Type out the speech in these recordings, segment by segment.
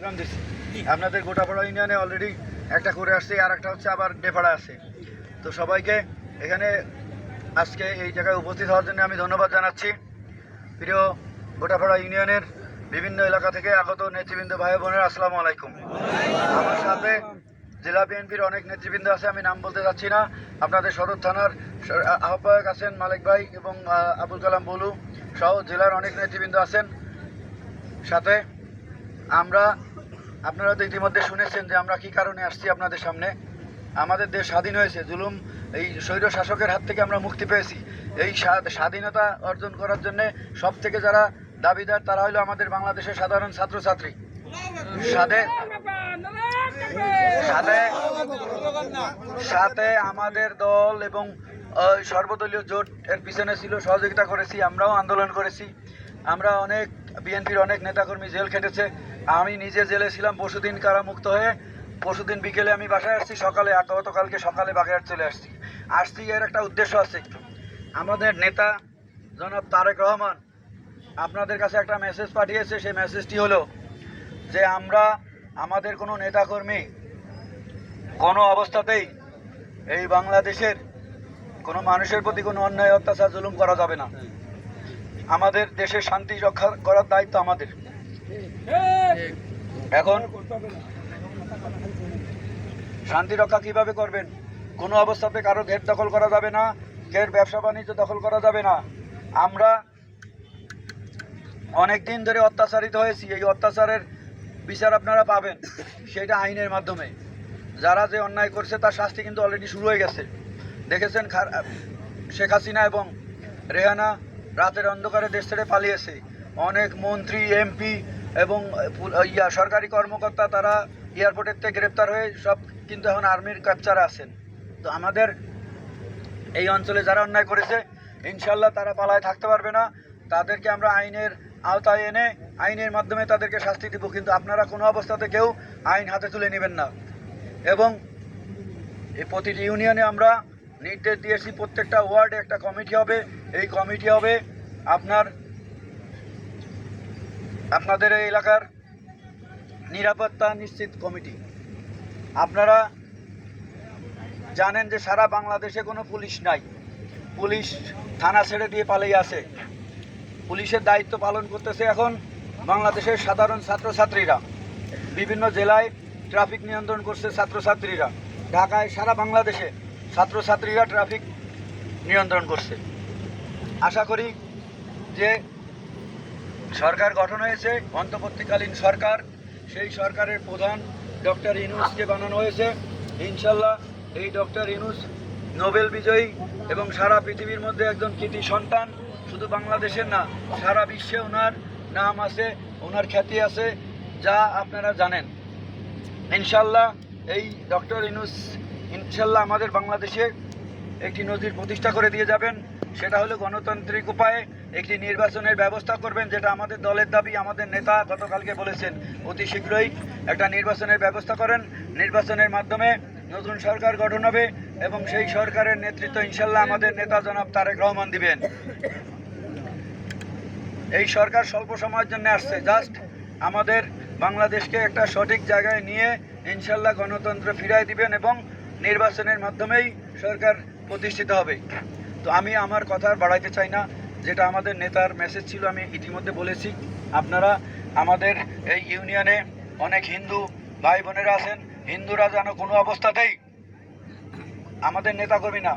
Programme দিচ্ছি আপনাদের গোটাপাড়া ইউনিয়নে অলরেডি একটা করে আসছে, আর একটা হচ্ছে আবার ডেপাড়া আছে। তো সবাইকে এখানে আজকে এই জায়গায় উপস্থিত হওয়ার জন্য আমি ধন্যবাদ জানাচ্ছি। প্রিয় গোটাপাড়া ইউনিয়নের বিভিন্ন এলাকা থেকে আগত নেতৃবৃন্দ, ভাই বোনের, আসসালামু আলাইকুম। আমার সাথে জেলা বিএনপির অনেক নেতৃবৃন্দ আছে, আমি নাম বলতে চাচ্ছি না। আপনাদের সদর থানার আহ্বায়ক আছেন মালিক ভাই এবং আবুল কালাম বলু সহ জেলার অনেক নেতৃবৃন্দ আছেন। সাথে আমরা আপনারা তো ইতিমধ্যে শুনেছেন যে আমরা কি কারণে আসছি আপনাদের সামনে। আমাদের দেশ স্বাধীন হয়েছে, জুলুম, এই স্বৈর শাসকের হাত থেকে আমরা মুক্তি পেয়েছি। এই স্বা- স্বাধীনতা অর্জন করার জন্য সব থেকে যারা দাবিদার, তারা হলো আমাদের বাংলাদেশের সাধারণ ছাত্রছাত্রী। সাথে সাথে সাথে আমাদের দল এবং সর্বদলীয় জোট এর পিছনে ছিল, সহযোগিতা করেছি, আমরাও আন্দোলন করেছি। আমরা অনেক বিএনপির অনেক নেতাকর্মী জেল খেটেছে। আমি নিজে জেলে ছিলাম, পরশুদিন কারামুক্ত হয়ে, পরশুদিন বিকেলে আমি বাসায় আসছি, সকালে গতকালকে সকালে বাগেরহাট চলে আসছি। আসছি, এর একটা উদ্দেশ্য আছে আমাদের নেতা জনাব তারেক রহমান আপনাদের কাছে একটা মেসেজ পাঠিয়েছে, সেই মেসেজটি হলো যে আমরা আমাদের কোনো নেতাকর্মী কোনো অবস্থাতেই এই বাংলাদেশের কোনো মানুষের প্রতি কোনো অন্যায়, অত্যাচার, জুলুম করা যাবে না। আমাদের দেশে শান্তি রক্ষা করার দায়িত্ব আমাদের। এখন শান্তি রক্ষা কীভাবে করবেন? কোনো অবস্থাতে কারও ঘের দখল করা যাবে না, ঘের ব্যবসা বাণিজ্য দখল করা যাবে না। আমরা অনেক দিন ধরে অত্যাচারিত হয়েছি। এই অত্যাচারের বিচার আপনারা পাবেন। সেটা আইনের মাধ্যমে। যারা যে অন্যায় করছে, তার শাস্তি কিন্তু অলরেডি শুরু হয়ে গেছে। দেখেছেন শেখ হাসিনা এবং রেহানা রাতের অন্ধকারে দেশ ছেড়ে পালিয়েছে। অনেক মন্ত্রী, এমপি এবং ইয়া, সরকারি কর্মকর্তা তারা এয়ারপোর্টের থেকে গ্রেপ্তার হয়ে সব কিন্তু এখন আর্মির কাপচারে আছেন। তো আমাদের এই অঞ্চলে যারা অন্যায় করেছে ইনশাল্লাহ তারা পালায় থাকতে পারবে না। তাদেরকে আমরা আইনের আওতায় এনে আইনের মাধ্যমে তাদেরকে শাস্তি দিব, কিন্তু আপনারা কোনো অবস্থাতে কেউ আইন হাতে তুলে নেবেন না। এবং এই প্রতিটি ইউনিয়নে আমরা নির্দেশ দিয়েছি, প্রত্যেকটা ওয়ার্ডে একটা কমিটি হবে। এই কমিটি হবে আপনার, আপনাদের এই এলাকার নিরাপত্তা নিশ্চিত কমিটি। আপনারা জানেন যে সারা বাংলাদেশে কোনো পুলিশ নাই। পুলিশ থানা ছেড়ে দিয়ে পালিয়ে আছে। পুলিশের দায়িত্ব পালন করতেছে এখন বাংলাদেশের সাধারণ ছাত্রছাত্রীরা। বিভিন্ন জেলায় ট্রাফিক নিয়ন্ত্রণ করছে ছাত্রছাত্রীরা। ঢাকায় সারা বাংলাদেশে ছাত্রছাত্রীরা ট্রাফিক নিয়ন্ত্রণ করছে। আশা করি যে সরকার গঠন হয়েছে, অন্তর্বর্তীকালীন সরকার, সেই সরকারের প্রধান ডক্টর ইনুসকে বানানো হয়েছে। ইনশাল্লাহ এই ডক্টর ইনুস নোবেল বিজয়ী এবং সারা পৃথিবীর মধ্যে একজন কৃতি সন্তান। শুধু বাংলাদেশের না, সারা বিশ্বে ওনার নাম আছে, ওনার খ্যাতি আছে, যা আপনারা জানেন। ইনশাল্লাহ এই ডক্টর ইনুস, ইনশাল্লাহ আমাদের বাংলাদেশে একটি নজির প্রতিষ্ঠা করে দিয়ে যাবেন। সেটা হলো গণতান্ত্রিক উপায়ে একটি নির্বাচনের ব্যবস্থা করবেন, যেটা আমাদের দলের দাবি, আমাদের নেতা গতকালকে বলেছেন। অতি শীঘ্রই একটা নির্বাচনের ব্যবস্থা করেন। নির্বাচনের মাধ্যমে নতুন সরকার গঠন হবে এবং সেই সরকারের নেতৃত্ব ইনশাল্লাহ আমাদের নেতা জনাব তারেক রহমান দিবেন। এই সরকার স্বল্প সময়ের জন্য আসছে। জাস্ট আমাদের বাংলাদেশকে একটা সঠিক জায়গায় নিয়ে ইনশাল্লাহ গণতন্ত্র ফিরাই দিবেন এবং নির্বাচনের মাধ্যমেই সরকার প্রতিষ্ঠিত হবে। তো আমি আমার কথা বাড়াইতে চাই না। যেটা আমাদের নেতার মেসেজ ছিল, আমি ইতিমধ্যে বলেছি। আপনারা আমাদের এই ইউনিয়নে অনেক হিন্দু ভাই বোনেরা আছেন। হিন্দুরা যেন কোনো অবস্থাতেই আমাদের নেতা কর্মী না।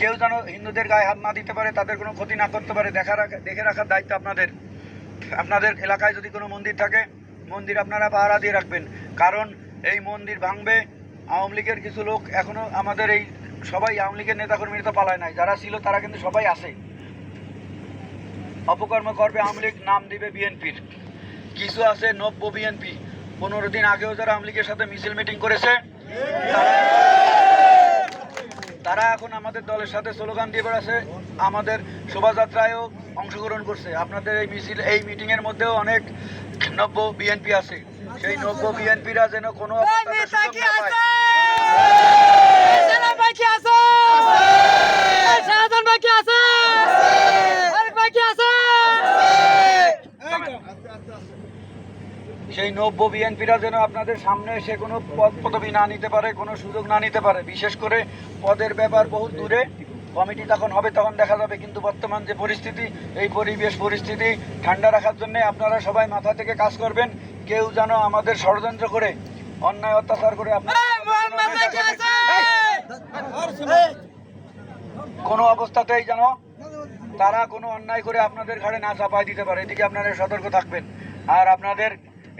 কেউ যেন হিন্দুদের গায়ে হাত না দিতে পারে, তাদের কোনো ক্ষতি না করতে পারে, দেখা রাখা দেখে রাখার দায়িত্ব আপনাদের। আপনাদের এলাকায় যদি কোনো মন্দির থাকে, মন্দির আপনারা পাহারা দিয়ে রাখবেন। কারণ এই মন্দির ভাঙবে, আওয়ামী লীগের কিছু লোক এখনও আমাদের এই সবাই আওয়ামী লীগের নেতাকর্মীরা তো পালায় নাই যারা ছিল তারা কিন্তু সবাই আছে। অপকর্ম করবে আওয়ামী লীগ নাম দিবে বিএনপির। কিছু আছে নব্য বিএনপি। পনেরো দিন আগেও যারা আওয়ামী লীগের সাথে মিছিল মিটিং করেছে তারা এখন আমাদের দলের সাথে স্লোগান দিয়ে বেড়াচ্ছে আমাদের শোভাযাত্রায়ও অংশগ্রহণ করছে। আপনাদের এই মিছিল এই মিটিংয়ের মধ্যেও অনেক নব্য বিএনপি আছে। সেই নব্য বিএনপিরা যেন কোনো অবস্থাতে সুযোগ না পায়। বাকি আছে? শাহজাহান বাকি আছে? বাকি আছে? সেই নব্য বিএনপিরা যেন আপনাদের সামনে এসে কোনো পদ পদবি না নিতে পারে কোনো সুযোগ না নিতে পারে বিশেষ করে পদের ব্যাপার বহু দূরে। কমিটি তখন হবে তখন দেখা যাবে কিন্তু বর্তমান যে পরিস্থিতি এই পরিবেশ পরিস্থিতি ঠান্ডা রাখার জন্য আপনারা সবাই মাথা থেকে কাজ করবেন। কেউ যেন আমাদের ষড়যন্ত্র করে অন্যায় অত্যাচার করে আপনার কোনো অবস্থাতেই যেন তারা কোনো অন্যায় করে আপনাদের ঘাড়ে না চাপাই দিতে পারে। এদিকে আপনারা সতর্ক থাকবেন। আর আপনাদের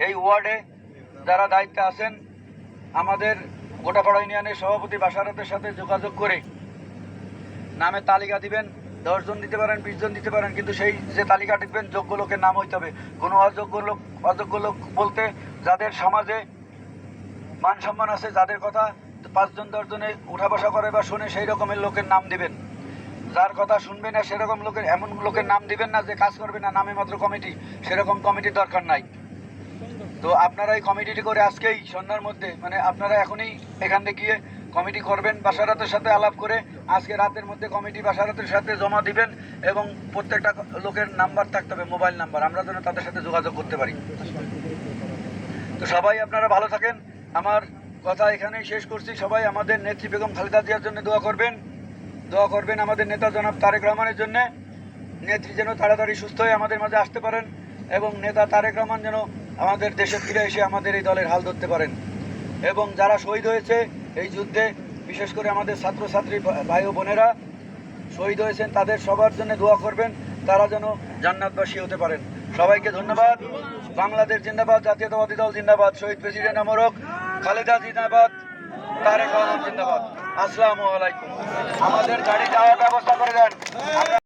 এই ওয়ার্ডে যারা দায়িত্বে আছেন, আমাদের গোটাপাড়া ইউনিয়নের সভাপতি বাসারতের সাথে যোগাযোগ করে নামে তালিকা দিবেন। দশজন দিতে পারেন, বিশ জন দিতে পারেন, কিন্তু সেই যে তালিকা দিবেন যোগ্য লোকের নাম হইতে হবে। কোনো অযোগ্য লোক অযোগ্য লোক বলতে যাদের সমাজে মান সম্মান আছে, যাদের কথা পাঁচজন দশজনে উঠা বসা করে বা শুনে সেই রকমের লোকের নাম দিবেন। যার কথা শুনবে না, সেরকম লোকের, এমন লোকের নাম দিবেন না যে কাজ করবে না, নামে মাত্র কমিটি। সেরকম কমিটির দরকার নাই। তো আপনারা এই কমিটিটি করে আজকেই সন্ধ্যার মধ্যে মানে আপনারা এখনই এখান থেকে গিয়ে কমিটি করবেন, বাসারাতের সাথে আলাপ করে আজকে রাতের মধ্যে কমিটি বাসারাতের সাথে জমা দিবেন এবং প্রত্যেকটা লোকের নাম্বার থাকতে হবে, মোবাইল নাম্বার। আমরা যেন তাদের সাথে যোগাযোগ করতে পারি। তো সবাই আপনারা ভালো থাকেন। আমার কথা এখানেই শেষ করছি। সবাই আমাদের নেত্রী বেগম খালেদা জিয়ার জন্য দোয়া করবেন। দোয়া করবেন আমাদের নেতা জনাব তারেক রহমানের জন্য। নেত্রী যেন তাড়াতাড়ি সুস্থ হয়ে আমাদের মাঝে আসতে পারেন এবং নেতা তারেক রহমান যেন আমাদের দেশে ফিরে এসে আমাদের এই দলের হাল ধরতে পারেন। এবং যারা শহীদ হয়েছে এই যুদ্ধে, বিশেষ করে আমাদের ছাত্রছাত্রী ভাই ও বোনেরা শহীদ হয়েছেন, তাদের সবার জন্য দোয়া করবেন। তারা যেন জান্নাতবাসী হতে পারেন। সবাইকে ধন্যবাদ। বাংলাদেশ জিন্দাবাদ, জাতীয়তাবাদী দল জিন্দাবাদ, শহীদ প্রেসিডেন্ট আমরক খালেদা জিন্দাবাদ, তারেক রহমান জিন্দাবাদ। আসসালামু আলাইকুম। আমাদের গাড়ি যাওয়ার ব্যবস্থা করে দেন।